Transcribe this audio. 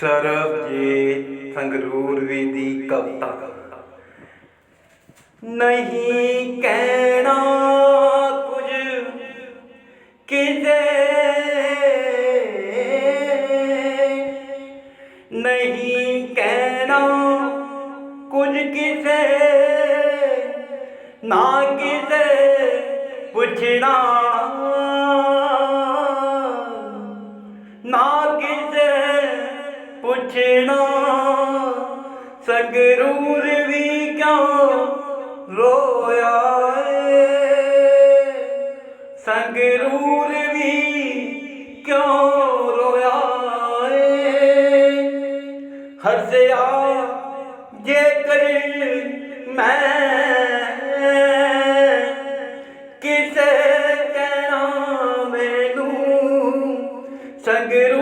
ਸਰਬਜੀਤ ਸੰਗਰੂਰ ਵੀ ਦੀ ਕਵਿਤਾ। ਨਹੀਂ ਕਹਿਣਾ ਕੁਝ ਕਿਤੇ। ਨਹੀਂ ਕਹਿਣਾ ਕੁਝ ਕਿਸੇ ਨਾ ਕਿਸੇ ਪੁੱਛਣਾ ਪੁੱਛਣਾ ਸੰਗਰੂਰ ਵੀ ਕਿਉਂ ਰੋਇਆ ਸੰਗਰੂਰ ਵੀ ਕਿਉਂ ਰੋਇਆ ਹੱਸਿਆ ਜੇ ਕਰੇ ਮੈਂ ਕਿਸੇ ਕਹਿਣਾ ਮੈਨੂੰ, ਸੰਗਰੂਰ